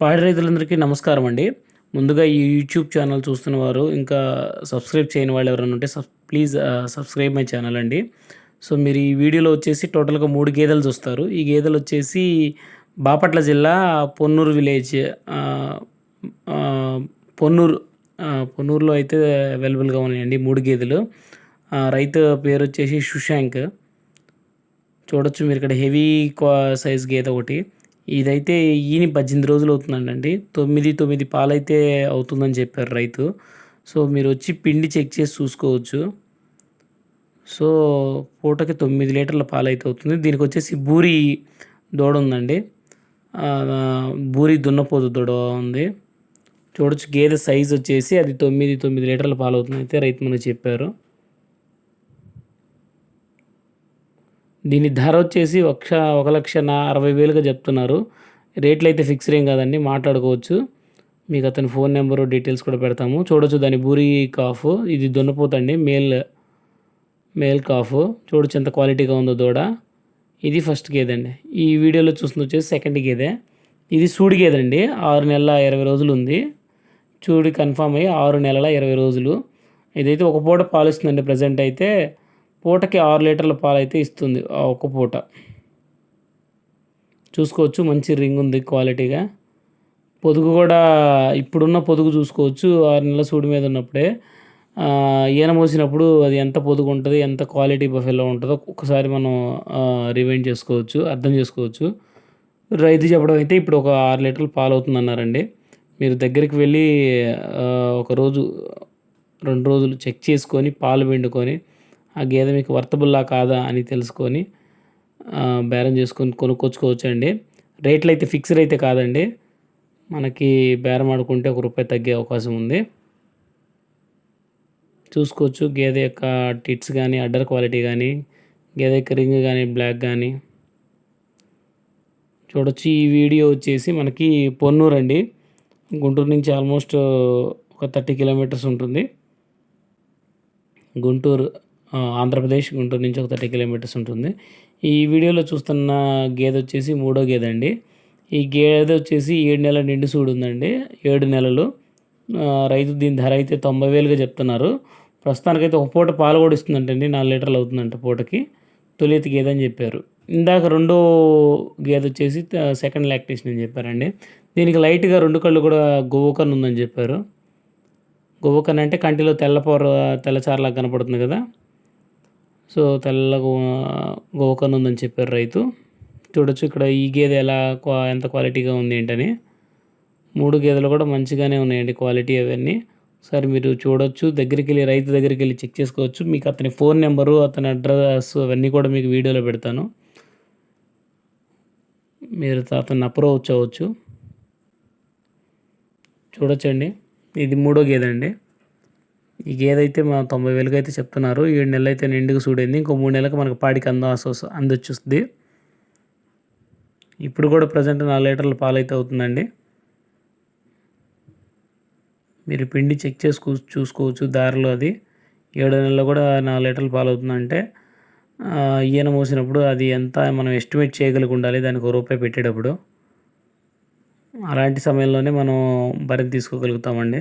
పాడి రైతులందరికీ నమస్కారం అండి. ముందుగా ఈ యూట్యూబ్ ఛానల్ చూస్తున్న వారు ఇంకా సబ్స్క్రైబ్ చేయని వాళ్ళు ఎవరైనా ఉంటే sub please subscribe my channel అండి. సో మీరు ఈ వీడియోలో వచ్చేసి టోటల్గా మూడు గేదెలు చూస్తారు. ఈ గేదెలు వచ్చేసి బాపట్ల జిల్లా పొన్నూరు విలేజ్ పొన్నూరు పొన్నూరులో అయితే అవైలబుల్గా ఉన్నాయండి మూడు గేదెలు. రైతు పేరు వచ్చేసి సుశాంక్. చూడొచ్చు మీరు ఇక్కడ హెవీ క్వా సైజ్ గేదె ఒకటి. ఇదైతే ఈని పద్దెనిమిది రోజులు అవుతుందండి. తొమ్మిది తొమ్మిది పాలైతే అవుతుందని చెప్పారు రైతు. సో మీరు వచ్చి పిండి చెక్ చేసి చూసుకోవచ్చు. సో పూటకి తొమ్మిది లీటర్ల పాలైతే అవుతుంది. దీనికి వచ్చేసి బూరి దూడ ఉందండి. బూరి దున్నపోతు దూడ ఉంది. చూడొచ్చు గేదె సైజ్ వచ్చేసి అది తొమ్మిది తొమ్మిది లీటర్ల పాలు అవుతుంది అయితే రైతు మనకు చెప్పారు. దీని ధర వచ్చేసి ఒక ఒక లక్ష నా అరవై వేలుగా చెప్తున్నారు. రేట్లు అయితే ఫిక్స్ ఏం కాదండి మాట్లాడుకోవచ్చు. మీకు అతని ఫోన్ నెంబరు డీటెయిల్స్ కూడా పెడతాము. చూడొచ్చు దాని బూరి కాఫ్ ఇది దున్నపోతండి మేల్ మేల్ కాఫ్. చూడొచ్చు ఎంత క్వాలిటీగా ఉందో దూడ. ఇది ఫస్ట్ గేదండి. ఈ వీడియోలో చూస్తుంది వచ్చేసి సెకండ్ గేదే. ఇది సూడి గేదండి ఆరు నెలల ఇరవై రోజులు ఉంది. చూడి కన్ఫామ్ అయ్యి ఆరు నెలల ఇరవై రోజులు. ఇదైతే ఒక పూట పాలు ఇస్తుందండి ప్రజెంట్ అయితే. పూటకి ఆరు లీటర్ల పాలు అయితే ఇస్తుంది ఆ ఒక్క పూట. చూసుకోవచ్చు మంచి రింగ్ ఉంది క్వాలిటీగా. పొదుగు కూడా ఇప్పుడున్న పొదుగు చూసుకోవచ్చు. ఆరు నెలల సూడి మీద ఉన్నప్పుడే. ఈయన మోసినప్పుడు అది ఎంత పొదుగు ఉంటుంది ఎంత క్వాలిటీ బఫెల్లో ఉంటుందో ఒక్కసారి మనం రివైండ్ చేసుకోవచ్చు అర్థం చేసుకోవచ్చు. రైతు చెప్పడం అయితే ఇప్పుడు ఒక ఆరు లీటర్లు పాలు అవుతుందన్నారండి మీరు దగ్గరికి వెళ్ళి ఒకరోజు ఒక రోజు రెండు రోజులు చెక్ చేసుకొని పాలు పిండుకొని ఆ గేదె మీకు వర్తబుల్లా కాదా అని తెలుసుకొని బేరం చేసుకొని కొనుక్కొచ్చుకోవచ్చు అండి రేట్లు అయితే ఫిక్స్డ్ అయితే కాదండి. మనకి బేరం ఆడుకుంటే ఒక రూపాయి తగ్గే అవకాశం ఉంది. చూసుకోవచ్చు గేదె యొక్క టిట్స్ కానీ అడ్డర్ క్వాలిటీ కానీ గేదె యొక్క రింగ్ కానీ బ్లాక్ కానీ చూడొచ్చు ఈ వీడియో వచ్చేసి మనకి పొన్నూరు అండి. గుంటూరు నుంచి ఆల్మోస్ట్ ఒక థర్టీ కిలోమీటర్స్ ఉంటుంది. గుంటూరు ఆంధ్రప్రదేశ్ గుంటూరు నుంచి ఒక థర్టీ కిలోమీటర్స్ ఉంటుంది. ఈ వీడియోలో చూస్తున్న గేదె వచ్చేసి మూడో గేదె అండి. ఈ గేదె వచ్చేసి ఏడు నెలల నిండు సూడు ఉందండి. ఏడు నెలలు. రైతు దీని ధర అయితే తొంభై వేలుగా చెప్తున్నారు. ప్రస్తుతానికైతే ఒక పూట పాలు కూడా ఇస్తుందంటండి. నాలుగు లీటర్లు అవుతుందంట పూటకి. తొలితి గేదె అని చెప్పారు. ఇందాక రెండో గేదె వచ్చేసి సెకండ్ లాక్టేషన్ అని చెప్పారండి. దీనికి లైట్గా రెండు కళ్ళు కూడా గోవుకన్ ఉందని చెప్పారు. గోవుకన్ అంటే కంటిలో తెల్లపొర తెల్లచారలా కనపడుతుంది కదా. సో తెల్ల గోకర్ణ ఉందని చెప్పారు రైతు. చూడొచ్చు ఇక్కడ ఈ గేదె ఎలా క్వా ఎంత క్వాలిటీగా ఉంది ఏంటని. మూడు గేదెలు కూడా మంచిగానే ఉన్నాయండి క్వాలిటీ అవన్నీ. సార్ మీరు చూడొచ్చు. దగ్గరికి వెళ్ళి రైతు దగ్గరికి వెళ్ళి చెక్ చేసుకోవచ్చు. మీకు అతని ఫోన్ నెంబరు అతని అడ్రస్ అవన్నీ కూడా మీకు వీడియోలో పెడతాను. మీరు అతను అప్రోచ్ అవ్వచ్చు. చూడొచ్చండి. ఇది మూడో గేదె అండి. ఈ గేదె అయితే మా తొంభై వేలకు అయితే చెప్తున్నారు ఏడు నెలలు అయితే నిండుకు చూడింది ఇంకో మూడు నెలలకు మనకు పాడికి అందాల్సి అందొచ్చుస్తుంది ఇప్పుడు కూడా ప్రజెంట్ నాలుగు లీటర్ల పాలు అయితే అవుతుందండి. మీరు పిండి చెక్ చేసుకో చూసుకోవచ్చు దారిలో అది. ఏడు నెలల్లో కూడా నాలుగు లీటర్లు పాలు అవుతుందంటే ఈయన మోసినప్పుడు అది ఎంత మనం ఎస్టిమేట్ చేయగలిగి ఉండాలి దానికి ఒక రూపాయి పెట్టేటప్పుడు. అలాంటి సమయంలోనే మనం బరిని తీసుకోగలుగుతామండి.